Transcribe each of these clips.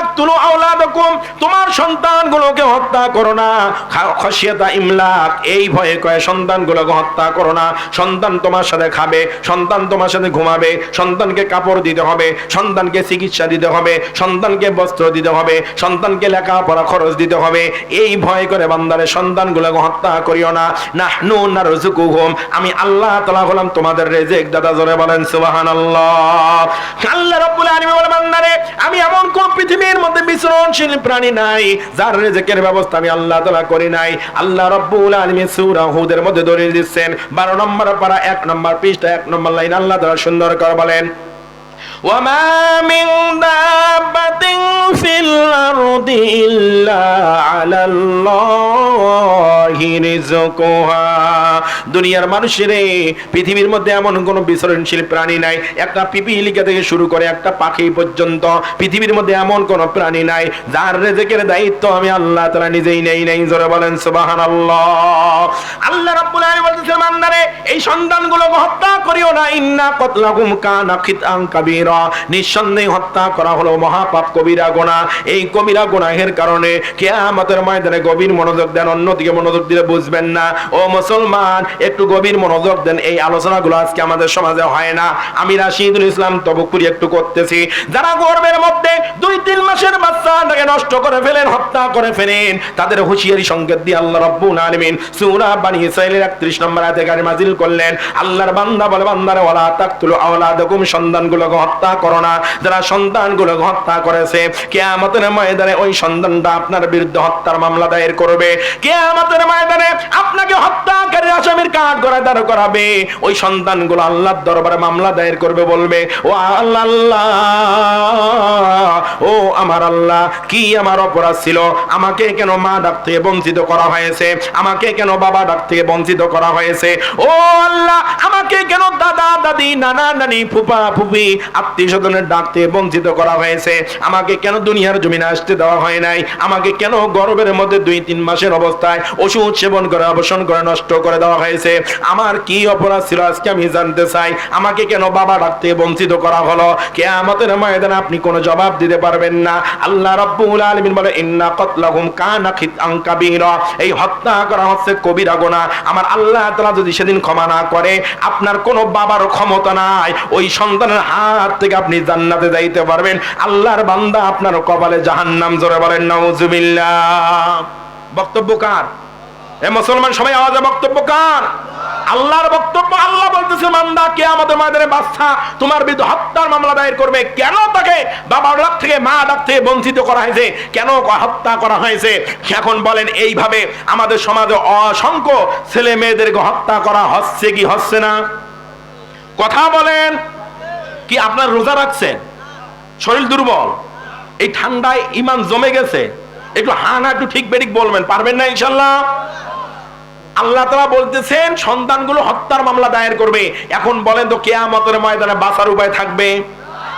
তাকতুলু আওলাদাকুম, তোমার সন্তানগুলোকে হত্যা করো না। খা- ইমলাক, এই ভয়ে কয় সন্তানগুলোকে হত্যা করো না। সন্তান তোমার সাথে খাবে, সন্তান তোমার সাথে ঘুমাবে, সন্তানকে কাপড় দিতে হবে, সন্তানকে চিকিৎসা দিতে হবে, সন্তানকে বস্ত্র দিতে হবে, সন্তানকে লেখাপড়া খরচ দিতে হবে। এই ভয় করে বান্দারে সন্তানগুলোকে হত্যা করিও না। নাহনু নারযুকুহুম, আমি আল্লাহ তাআলা হলাম তোমাদের রেজেক দাদা, জোরে বলেন সুবহানাল্লাহ। আল্লাহ রাব্বুল আলামিন বলে, বান্দারে, আমি এমন কোন পৃথিবীর মধ্যে বিচরণশীল প্রাণী নাই, যার রেজেকের ব্যবস্থা আমি আল্লাহ তাআলা করি নাই। আল্লাহ রাব্বুল আলামিন সূরা হুদের মধ্যে দলিল দিচ্ছেন 12 নম্বর পারা 1 নম্বর পৃষ্ঠা, এক নম্বর লাইন আল্লাহ তাআলা সুন্দর করে বলেন وما من دابة في الأرض إلا على الله رزقها দুনিয়ার মানুষের পৃথিবীর মধ্যে এমন কোনো বিচরণশীল প্রাণী নাই একটা পিপিলিকা থেকে শুরু করে একটা পাখি পর্যন্ত পৃথিবীর মধ্যে এমন কোনো প্রাণী নাই যার রেজেকের দায়িত্ব আমি আল্লাহ তাআলা নিজেই নেই নেই জোরে বলেন সুবহানাল্লাহ আল্লাহ রাব্বুল আলামিন বলতেছেন বান্দারে এই সন্তানগুলোকে হত্যা করিও না ইন্না কতলাকুম কানা খিতান কাবীরা নিঃসন্দেহে হত্যা করা হলো মহাপাপ কবিরা গুনাহ এই কবিরা গুনাহের কারণে কিয়ামতের ময়দানে গভীর মনোযোগ দেন, অন্যদিকে মনোযোগ দিলে বুঝবেন না। ও মুসলমান, একটু গভীর মনোযোগ দেন, এই আলোচনাগুলো আজকে আমাদের সমাজে হয় না। আমি রাশিদুল ইসলাম তবুকুরি একটু করতেছি। যারা গর্বের মধ্যে দুই, তিন মাসের বাচ্চাটাকে নষ্ট করে ফেলেন, হত্যা করে ফেলেন, তাদের হুঁশিয়ারি সংকেত দিয়ে আল্লাহ রাব্বুল আলামিন সূরা বানি 31 নম্বর আয়াতে গারি নাযিল করলেন, আল্লাহর বান্দা বলে বান্দারে, ওয়ালা তাকতুলু আওলাদাকুম সন্তানগুলোকে হত্যা করো না। যারা সন্তানগুলোকে হত্যা করেছে, কিয়ামতের ময়দানে ওই সন্তানটা আপনার বিরুদ্ধে হত্যার মামলা দায়ের করবে। কিয়ামতের ময়দানে আপনাকে হত্যাকারী আসামির কাঠ গড়ায় দাঁড় করাবে। ওই সন্তানগুলো আল্লাহর দরবারে মামলা দায়ের করবে, বলবে, ও আল্লাহ, ও আমার আল্লাহ, কি আমার অপরাধ ছিল? আমাকে কেন মা ডাক থেকে বঞ্চিত করা হয়েছে? আমাকে কেন বাবা ডাক থেকে বঞ্চিত করা হয়েছে? ও আল্লাহ, আমাকে কেন দাদা, দাদি, নানা, নানি, ফুপা, ফুপি আত্মীয় স্বজনের ডাক থেকে বঞ্চিত করা হয়েছে। আমাকে কেন দুনিয়ার জমিনে আসতে দেওয়া হয় নাই? আমাকে কেন গর্ভের মধ্যে দুই, তিন মাসের অবস্থায় ওষুধ সেবন করে, অবসান করে, নষ্ট করে দেওয়া হয়েছে? আমার কি অপরাধ ছিল আজকে আমি জানতে চাই। আমাকে কেন বাবা ডাকতে বঞ্চিত করা হলো? কে আমাদের ময়দানে আপনি কোনো জবাব দিতে পারবেন না। আল্লাহ রাব্বুল আলামিন বলে, ইন্না কতলাহুম কানা খিতান এই হত্যা করা হচ্ছে কবিরা গুনাহ আমার আল্লাহ তাআলা যদি সেদিন ক্ষমা না করে, আপনার কোনো বাবার ক্ষমতা নাই। ওই সন্তানের হাত থেকে আপনি জান্নাতে যাইতে পারবেন। আল্লাহর বান্দা আপনার কপালে জাহান্নাম জোরে বলেন, নাউজুবিল্লাহ। বক্তব্য কার? এ মুসলমান সবাই আওয়াজে বক্তব্য কার? আল্লাহর বক্তব্য, আল্লাহ বলতেছে মান্দা কে আমাদের মায়ের বাচ্চা তোমার বিরুদ্ধে হত্যার মামলা দায়ের করবে। কেন তাকে বাবার ডাক থেকে মা ডাক থেকে বঞ্চিত করা হয়েছে? কেন হত্যা করা হয়েছে? এখন বলেন, এইভাবে আমাদের সমাজে অসংখ্য ছেলে মেয়েদেরকে হত্যা করা হচ্ছে কি হচ্ছে না? কথা বলেন কি আপনার রোজা রাখছেন? শরীর দুর্বল? এই ঠান্ডায় ইমান জমে গেছে। একটু হান একটু ঠিক বেরিক বলবেন। পারবেন না, ইনশাল্লাহ? আল্লাহ তারা বলতেছেন, সন্তানগুলো হত্যার মামলা দায়ের করবে। এখন বলেন তো, কেয়ামতের ময়দানে বাসার উপায় থাকবে?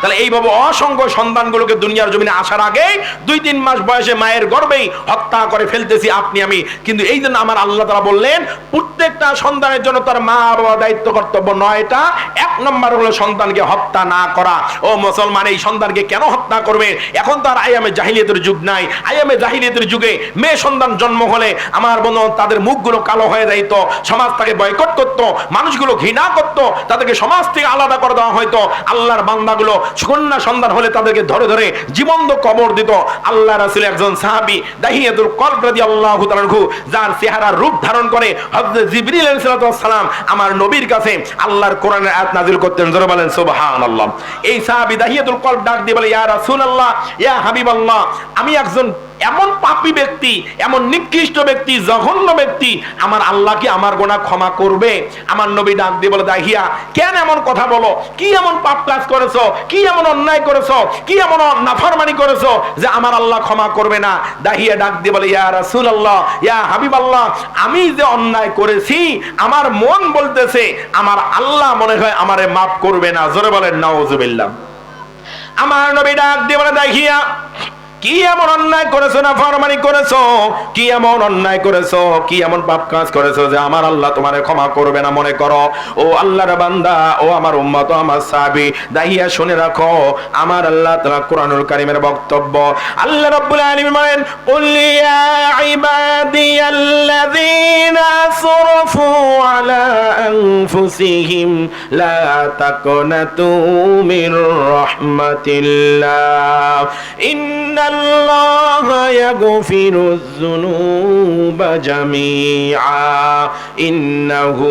তাহলে এইভাবে অসংখ্য সন্তানগুলোকে দুনিয়ার জমিনে আসার আগে দুই তিন মাস বয়সে মায়ের গর্ভেই হত্যা করে ফেলতেছি আপনি, আমি। কিন্তু এই জন্য আমার আল্লাহ তারা বললেন, প্রত্যেকটা সন্তানের জন্য তার মা বাবা দায়িত্ব কর্তব্য নয়টা। এক নম্বর হলো সন্তানকে হত্যা না করা। ও মুসলমান, এই সন্তানকে কেন হত্যা করবে? এখন তো আর আয়ামে জাহিলিয়তের যুগ নাই। আয়ামে জাহিলিয়তের যুগে মেয়ে সন্তান জন্ম হলে আমার বন্ধু তাদের মুখগুলো কালো হয়ে যাইতো, সমাজ তাকে বয়কট করতো, মানুষগুলো ঘৃণা করতো, তাদেরকে সমাজ থেকে আলাদা করে দেওয়া হয়তো আল্লাহর বান্দাগুলো কন্যা সন্তান হলে তাদেরকে ধরে ধরে জীবন্ত কবর দিত। আল্লাহ রাসুল একজন সাহাবি দাহিয়াতুল কলব আল্লাহ আনহু, যার চেহারা রূপ ধারণ করে হযরত জিবরিল সালাম আমার নবীর কাছে আল্লাহর কোরআনের আয়াত নাযিল করতেন। জোরে বলেন, সুবহানাল্লাহ। এই সাহাবি দাহিয়াতুল কলব ডাক দিয়ে বলে, ইয়া রাসূলুল্লাহ, ইয়া হাবিবাল্লাহ, আমি একজন এমন পাপী ব্যক্তি, এমন নিকৃষ্ট ব্যক্তি, জঘন্য ব্যক্তি, আমার আল্লাহ কি আমার গোনা ক্ষমা করবে? আমার নবী ডাক দিয়ে বলে, দাহিয়া, কেন এমন কথা বলো? কি এমন পাপ কাজ করেছ? কি এমন অন্যায় করেছ? কি এমন নাফরমানি করেছ যে আমার আল্লাহ ক্ষমা করবে না? দাহিয়া ডাক দিয়ে বলে, ইয়া রাসুল আল্লাহ ইয়া হাবিব আল্লাহ আমি যে অন্যায় করেছি, আমার মন বলতেছে, আমার আল্লাহ মনে হয় আমারে মাফ করবে না। জোরে বলেন, নাউজুবিল্লাহ। আমার নবী ডাক দিয়ে বলে, দাহিয়া কি এমন অন্যায় করেছ না ফরমানি করেছ? কি এমন অন্যায় করেছ? কি এমন পাপ কাজ করেছ যে আমার আল্লাহ তোমার ক্ষমা করবে না, মনে করো? ও আল্লাহর বান্দা, ও আমার উম্মত আমার সাহাবী। দাহিয়া শুনে রাখো, আমার আল্লাহ তাআলা কোরআনুল কারীমের বক্তব্য। আল্লাহ রাব্বুল আলামিন বলেন, কুল ইবাদিয়াল্লাযীনা আসরাফু আলা আনফুসিহিম লা তাকনাতু মির রাহমাতিল্লাহ ইন্নাল্লাহা ইয়াগফিরুয যুনুবা জামিআ ইন্নাহু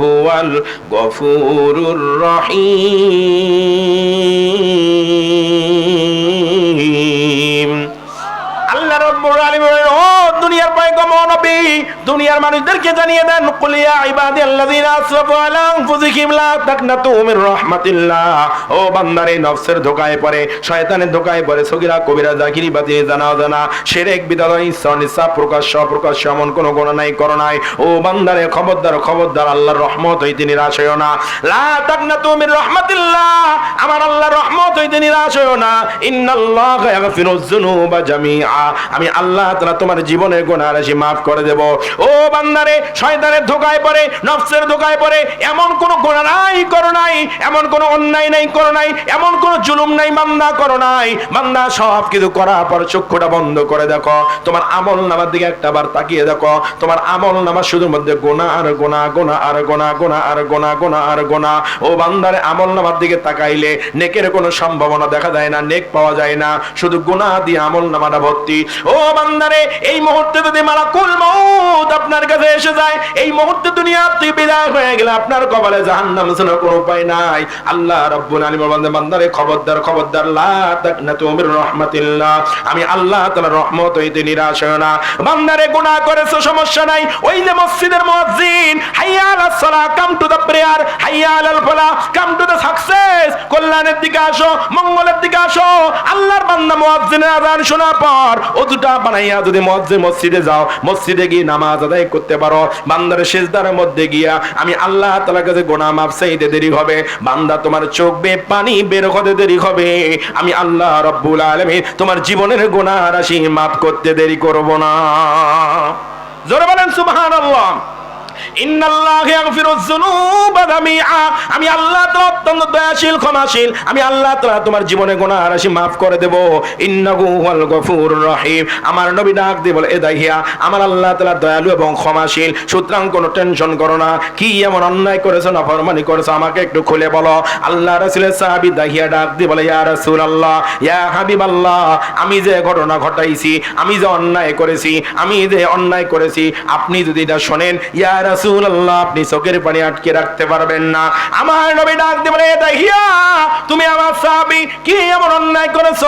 হুয়াল গফুরুর রহিম আল্লাহ রাব্বুল আলামিন বলেন, ও দুনিয়ার পয়গম্বর নবী, দুনিয়ার মানুষদেরকে জানিয়ে দেন, কুল ইয়া ইবাদিয়াল্লাযীনা আসরাফু আলা আনফুসিহিম লা তাকনাতু মির রাহমাতিল্লাহ। ও বান্দারে, নফসের ধোকায় পড়ে, শয়তানের ধোকায় পড়ে, সগীরা, কবিরা, জাকিরি বাতি জানা জানা শিরক বিদআত ইসা নিসা প্রকাশ্য প্রকাশ্য এমন কোন গুনাহ নাই, করো নাই। ও বান্দারে, খবরদার খবরদার, আল্লাহর রহমত হইতে নিরাশ হইও না। লা তাকনাতু মির রাহমাতিল্লাহ, আমার আল্লাহর রহমত হইতে নিরাশ হইও না। ইন্নাল্লাহা ইয়াগফিরুয যুনুবা জামিআ। আমি আল্লাহ তাআলা তোমার জীবনের গুনাহ রাশি maaf করে দেব। ও বান্দারে, শয়তানের ধোকায় পড়ে, নফসের ধোকায় পড়ে, এমন কোন গুনাহ নাই, করো নাই, এমন কোন অন্যায় নাই, করো নাই, এমন কোন জুলুম নাই বান্দা করো নাই। বান্দা সব কিছু করার পর চক্ষুটা বন্ধ করে দেখো। তোমার আমল নামার দিকে একটা বার তাকিয়ে দেখো। তোমার আমল নামা শুধু মধ্যে গোনা আর গোনা গোনা আর গোনা গোনা আর গোনা গোনা আর গোনা ও বান্দারে, আমল নামার দিকে তাকাইলে নেকের কোনো সম্ভাবনা দেখা যায় না, নেক পাওয়া যায় না। শুধু গুনাহ দিয়ে আমল নামাটা ভর্তি। ও বান্দারে, এই মুহূর্তে যদি মালাকুল মউত আপনার কাছে এসে যায়, এই মুহূর্তে দুনিয়া তুই বিদায় হয়ে গেলে আপনার কপালে জাহান্নাম ছাড়া কোনো উপায় নাই। আল্লাহ রাব্বুল আলামিন বলেন বান্দারে, খবরদার খবরদার, লা তাকনাতু মির রাহমাতিল্লাহ। আমি আল্লাহ তাআলার রহমত হইতে নিরাশ হই না। বান্দারে, গুনাহ করেছ, সমস্যা নাই। ওই যে মসজিদের মুয়াজ্জিন, হাইয়া আলাস সালাহ কাম টু দ্য প্রেয়ার হাইয়া আলাল ফালাহ কাম টু দ্য সাকসেস কল্যাণের দিকে আসো, মঙ্গলের দিকে আসো। আল্লাহর বান্দা মুয়াজ্জিনের আযান শোনার পর অজুটা বানাইয়া যদি মুয়াজ্জিন মসজিদে যাও, মসজিদে গিয়ে নামাজ আদায় করতে পারো। বান্দার সেজদার মধ্যে গিয়া আমি আল্লাহ তাআলার কাছে গুনাহ মাফ চাইতে দেরি হবে। বান্দা তোমার চোখ বে পানি বের হতে দেরি হবে। আমি আল্লাহ রব্বুল আলামিন তোমার জীবনের গুনাহ রাশি মাফ করতে দেরি করব না। জোরে বলেন সুবহানাল্লাহ। আমি আল্লাহ তাআলা অত্যন্ত দয়াশীল, ক্ষমাশীল। আমি আল্লাহ তোমার জীবনে গুনাহ রাশি maaf করে দেব। গফুরুর রহিম। আমার নবী ডাক এ দাহিয়া, আমার আল্লাহ দয়ালু এবং ক্ষমাশীল। সুতরাং কোনো টেনশন করো না। কি এমন অন্যায় করেছ না ফরমানি করেছ, আমাকে একটু খুলে বলো। আল্লাহ রাসূলের সাহাবী দাহিয়া ডাক দিয়ে বলে, ইয়া রাসূলুল্লাহ, ইয়া হাবিবাল্লাহ, আমি যে ঘটনা ঘটাইছি, আমি যে অন্যায় করেছি, আমি যে অন্যায় করেছি, আপনি যদি এটা শোনেন, ইয়া রাসূলুল্লাহ, আপনি চোখের পানি আটকে রাখতে পারবেন না। আমার নবী ডাক দিয়ে বলে দাহিয়া তুমি আমার সাহাবী, কি এমন অন্যায় করেছ?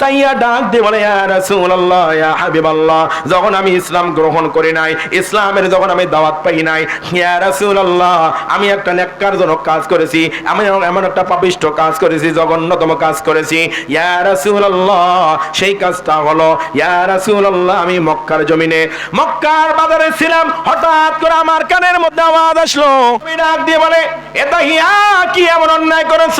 তাইয়া ডাক দিয়ে বলে ইয়া রাসূলুল্লাহ, ইয়া হাবিবাল্লাহ, যখন আমি ইসলাম গ্রহণ করি নাই, ইসলামের যখন আমি দাওয়াত পাই নাই, ইয়া রাসূলুল্লাহ, আমি একটা নেককারজনক কাজ করেছি, আমি এমন একটা পাপিষ্ঠ কাজ করেছি, জঘন্যতম কাজ করেছি। ইয়া রাসূলুল্লাহ, সেই কাজটা হলো, ইয়া রাসূলুল্লাহ, আমি মক্কার জমিনে, মক্কার বাজারে ছিলাম, হঠাৎ করে আমার কানের মধ্যে আওয়াজ আসলো। ডাক দিয়ে বলে, এ দাহিয়া, কি এমন অন্যায় করেছ?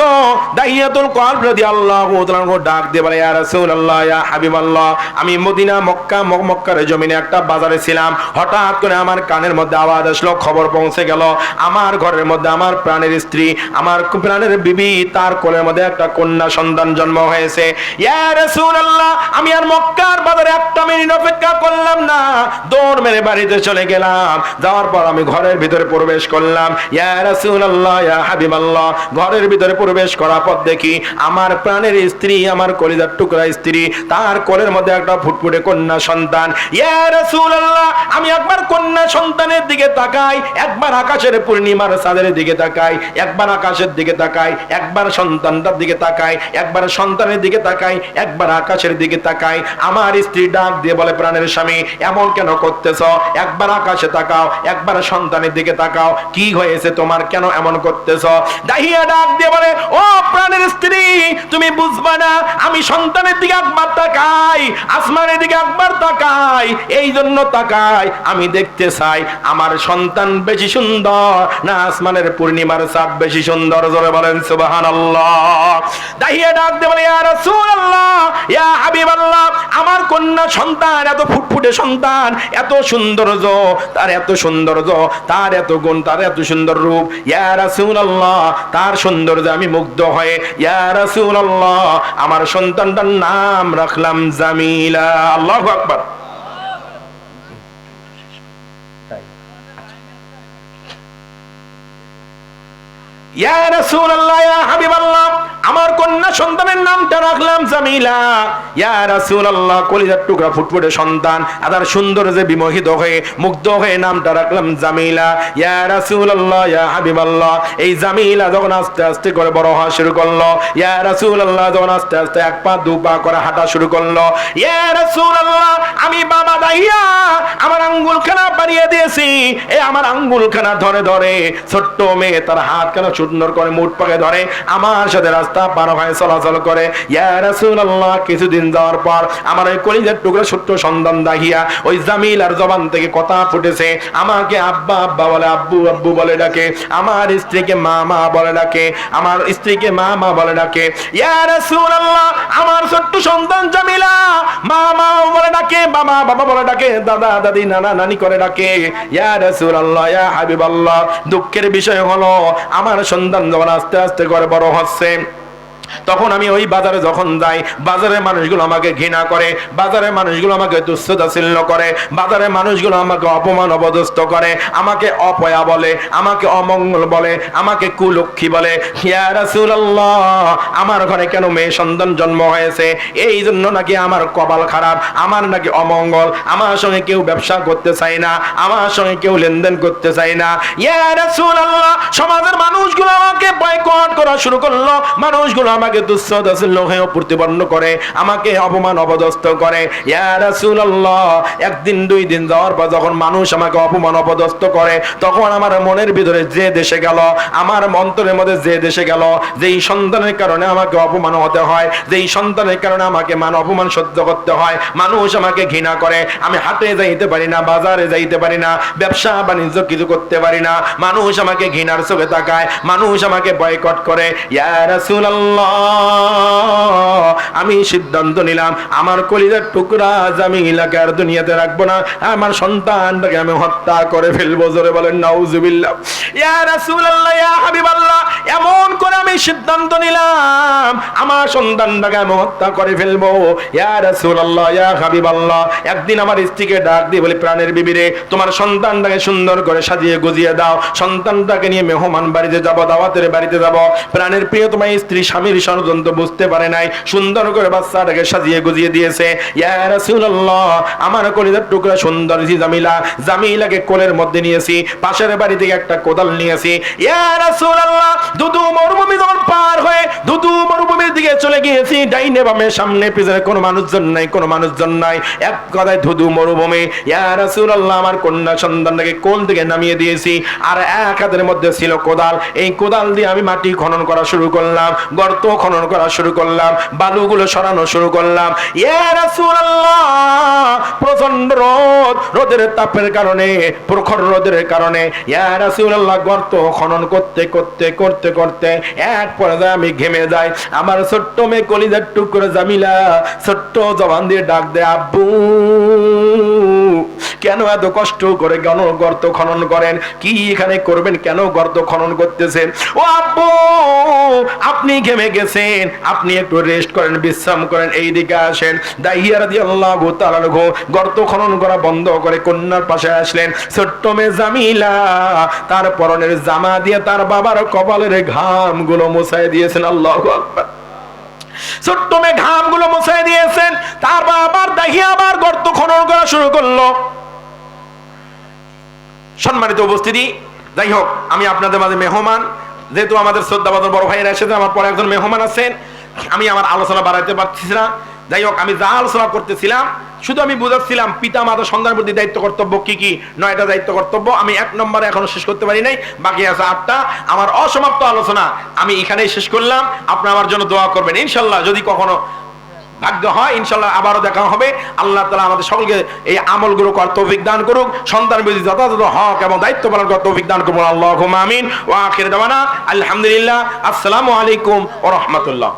দাহিয়াতুল কলব রাদিয়াল্লাহু তাআলা ডাক দিয়ে বলে, ইয়া রাসূলুল্লাহ, ইয়া হাবিবাল্লাহ, আমি মদিনা, মক্কা মক্কার জমিনে একটা বাজারে ছিলাম। হঠাৎ করে আমার কানের মধ্যে আওয়াজ আসলো, খবর পৌঁছে গেল, আমার ঘরের মধ্যে আমার প্রাণের স্ত্রী, আমার প্রাণের বিবি, তার কোলের মধ্যে একটা কন্যা সন্তান জন্ম হয়েছে। ইয়া রাসূলুল্লাহ, আমি আর মক্কার বাজারে একটা মিনিট অপেক্ষা করলাম না। দৌড় মেরে বাড়িতে চলে গেলাম। যাওয়ার পর আমি ঘরের ভিতরে প্রবেশ করলাম। হাবিবাল্লাহ। ঘরের ভিতরে প্রবেশ করার পর দেখি আমার প্রাণের স্ত্রী, আমার কলিজার টুকরা স্ত্রী, তার কোলের মধ্যে একটা ফুটফুটে কন্যা সন্তান। আমি একবার কন্যা সন্তানের দিকে তাকাই, একবার আকাশের পূর্ণিমার চাঁদের দিকে তাকাই, একবার আকাশের দিকে তাকাই, একবার সন্তানটার দিকে তাকাই, একবার সন্তানের দিকে তাকাই, একবার আকাশের দিকে তাকাই। আমার স্ত্রী ডাক দিয়ে বলে, প্রাণের স্বামী, এমন কেন করতেছ? একবার আকাশে তাকাও, একবার সন্তানের দিকে তাকাও। কি হয়েছে? তোমার কেন এমন করতেছ? দাহিয়া ডাক দিয়ে বলে, ও প্রাণের স্ত্রী, তুমি বুঝবা না, আমি সন্তানের দিকে একবার তাকাই, আসমানের দিকে একবার তাকাই, এই জন্য তাকাই, আমি দেখতে চাই, আমার সন্তান বেশি সুন্দর না আসমানের পূর্ণিমার চাঁদ বেশি সুন্দর? জোরে বলেন, সুবহানাল্লাহ। দাহিয়া ডাক দিয়ে বলে, ইয়া রাসূলুল্লাহ, ইয়া হাবিবাল্লাহ কন্যা সন্তান, এত ফুটফুটে সন্তান, এত সৌন্দর্য, তার এত সৌন্দর্য তার এত গুণ, তার এত সুন্দর রূপ। ইয়া রাসূলুল্লাহ, তার সৌন্দর্যে আমি মুগ্ধ হয়ে, ইয়া রাসূলুল্লাহ, আমার সন্তানটার নাম রাখলাম জামিলা। আল্লাহু আকবার। ইয়া রাসূলুল্লাহ, ইয়া হাবিবাল্লাহ আমার কন্যা সন্তানের নামটা রাখলাম জামিলা। ইয়া রাসূলুল্লাহ, কলিজার টুকরা ফুটফুটে সন্তান, আদার সুন্দর যে বিমোহিত হয়ে, মুগ্ধ হয়ে নামটা রাখলাম জামিলা। ইয়া রাসূলুল্লাহ, ইয়া হাবিবাল্লাহ, এই জামিলা যখন আস্তে আস্তে করে বড় হওয়া শুরু করল, ইয়া রাসূলুল্লাহ যখন আস্তে আস্তে এক পা, দু পা করে হাঁটা শুরু করল, ইয়া রাসূলুল্লাহ, আমি বাবা দাইয়া আমার আঙ্গুলখানা বাড়িয়ে দিয়েছি। এ আমার আঙ্গুলখানা ধরে ধরে। ছোট্ট মেয়ে তার হাত কেন সুন্দর করে মুঠ পাকে ধরে? আমার সাথে রাস্তা পার হয়ে চলাচল করে। ইয়া কিছুদিন যাওয়ার পর আমার ওই কলিজার টুকরা ছোট্ট সন্তান দাহিয়া ওই জামিলার জবান থেকে কথা ফুটেছে। আমাকে আব্বা আব্বা বলে, আব্বু আব্বু বলে ডাকে। আমার স্ত্রীকে মা মা বলে ডাকে। আমার স্ত্রীকে মা মা বলে ডাকে। ইয়া আমার ছোট্ট সন্তান জামিলা মা মা বলে ডাকে, বাবা বাবা বলে ডাকে, দাদা, দাদি, নানা, নানি করে ডাকে। রাসূলুল্লাহ ইয়া দুঃখের বিষয় হলো আমার সন্তান যখন আস্তে আস্তে করে বড় হচ্ছে তখন আমি ওই বাজারে যখন যাই, বাজারের মানুষগুলো আমাকে ঘৃণা করে, বাজারের মানুষগুলো আমাকে তুচ্ছতাচ্ছিল্য করে, বাজারের মানুষগুলো আমাকে অপমান অপদস্থ করে, আমাকে অপয়া বলে, আমাকে অমঙ্গল বলে, আমাকে কুলক্ষী বলে। আমার ঘরে কেন মেয়ে সন্তান জন্ম হয়েছে? এই জন্য নাকি আমার কপাল খারাপ, আমার নাকি অমঙ্গল, আমার সঙ্গে কেউ ব্যবসা করতে চায় না, আমার সঙ্গে কেউ লেনদেন করতে চায় না। ইয়া সমাজের মানুষগুলো আমাকে বয়কট করা শুরু করল, মানুষগুলো আমাকে হয়ে প্রতিপন্ন করে, আমাকে অপমান অপদস্থ করে। একদিন দুই দিন যাওয়ার পর যখন মানুষ আমাকে অপমান অপদস্থ করে, তখন আমার মনের ভিতরে যে দেশে গেল, আমার অন্তরের মধ্যে যে দেশে গেল, যেই সন্তানের কারণে আমাকে অপমান হতে হয়, যেই সন্তানের কারণে আমাকে মান অপমান সহ্য করতে হয়, মানুষ আমাকে ঘৃণা করে। আমি হাটে যাইতে পারি না, বাজারে যাইতে পারি না, ব্যবসা, বাণিজ্য কিছু করতে পারি না। মানুষ আমাকে ঘৃণার চোখে তাকায়, মানুষ আমাকে বয়কট করে। ইয়া রাসূলুল্লাহ আমি সিদ্ধান্ত নিলাম, আমার কলিজার টুকরা আমি এলাকার দুনিয়াতে রাখব না। আমার সন্তানটাকে আমি হত্যা করে ফেলব, জোরে বলেন, নাউজুবিল্লাহ। ইয়া রাসূলুল্লাহ, ইয়া হাবিবাল্লাহ, এমন করে আমি সিদ্ধান্ত নিলাম। আমার সন্তানটাকে আমি হত্যা করে ফেলব। ইয়া রাসূলুল্লাহ, ইয়া হাবিবাল্লাহ। একদিন আমার স্ত্রীকে ডাক দিয়ে বলি, প্রাণের বিবিরে, তোমার সন্তানটাকে সুন্দর করে সাজিয়ে গুজিয়ে দাও। সন্তানটাকে নিয়ে মেহমান বাড়িতে যাব, দাওয়াতের বাড়িতে যাব। প্রাণের প্রিয় তোমার স্ত্রী স্বামীর ষড়যন্ত্র বুঝতে পারে নাই, সুন্দর করে বাচ্চাটাকে সাজিয়ে গুজিয়ে দিয়েছে। ইয়া রাসূলুল্লাহ, আমার কলিজার টুকরা সুন্দর জামিলা, জামিলাকে কোলের মধ্যে নিয়েছি, পাশের বাড়ি থেকে একটা কোদাল নিয়েছি। ইয়া রাসূলুল্লাহ, দুদু মরুভূমি যখন পার হয়ে, দুদু মরুভূমির দিকে চলে গিয়েছি, ডাইনে বামে, সামনে, পিছনে কোনো মানুষজন নাই, কোনো মানুষজন নাই। এক কথায় ধুধু মরুভূমি। ইয়া রাসূলুল্লাহ, আমার কন্যা সন্তানটাকে কোল থেকে নামিয়ে দিয়েছি। আর এক হাতের মধ্যে ছিল কোদাল। এই কোদাল দিয়ে আমি মাটি খনন করা শুরু করলাম, গর্ত খনন করা শুরু করলাম, বালুগুলো সরানো শুরু করলাম। ইয়া রাসূলুল্লাহ প্রচণ্ড রোদ, রোদের তাপের কারণে, প্রখর রোদের কারণে। ইয়া রাসূলুল্লাহ, গর্ত খনন করতে করতে করতে করতে, এক পর্যায়ে আমি ঘেমে যাই। আমার ছোট্ট মেয়ে কলিজার টুকরো জামিলা, ছোট্ট জবান দিয়ে ডাক দেয়, আব্বু, কেন এত কষ্ট করে কেন গর্ত খনন করেন? কি এখানে করবেন? কেন গর্ত খনন করতেছেন? ও আব্বু, আপনি ঘেমে গেছেন। আপনি একটু রেস্ট করেন, বিশ্রাম করেন এই দিকে আসেন। দাহিয়া রাদিয়াল্লাহু তাআলা আনহু গর্ত খনন করা বন্ধ করে কন্যার পাশে আসলেন। ছোট্ট মেয়ে জামিলা, তার পরনের জামা দিয়ে তার বাবার কপালের ঘামগুলো মুছাই দিয়েছেন। আল্লাহু আকবার। ছোট্ট মেয়ে ঘামগুলো মুছাই দিয়েছেন, তারপর আবার দেখি আবার গর্ত খনন করা শুরু করল। সম্মানিত উপস্থিতি, যাই হোক, আমি আপনাদের মাঝে মেহমান, যেহেতু আমাদের শ্রদ্ধাবাদন বড় ভাইয়েরা এসেছে আমার পরে একজন মেহমান আছেন, আমি আমার আলোচনা বাড়াইতে পারছি না। যাই হোক, আমি যা আলোচনা করতেছিলাম। শুধু আমি বুঝাচ্ছিলাম, পিতা মাতা সন্তানের প্রতি দায়িত্ব কর্তব্য কি কি, নয়টা দায়িত্ব কর্তব্য, আমি এক নম্বরে এখনও শেষ করতে পারি নাই, বাকি আছে আটটা। আমার অসমাপ্ত আলোচনা আমি এখানেই শেষ করলাম, আপনারা আমার জন্য দোয়া করবেন। ইনশাল্লাহ, যদি কখনো ভাগ্য হয়, ইনশাল্লাহ আবারও দেখা হবে। আল্লাহ তালা আমাদের সকলকে এই আমলগুলো কর তৌফিক দান করুক, সন্তান বিধি যথাযথ হক এবং দায়িত্ব পালন কর তৌফিক দান করব আল্লাহ আমিন। ও আখির আলহামদুলিল্লাহ, আসসালামু আলাইকুম ও রহমতুল্লাহ।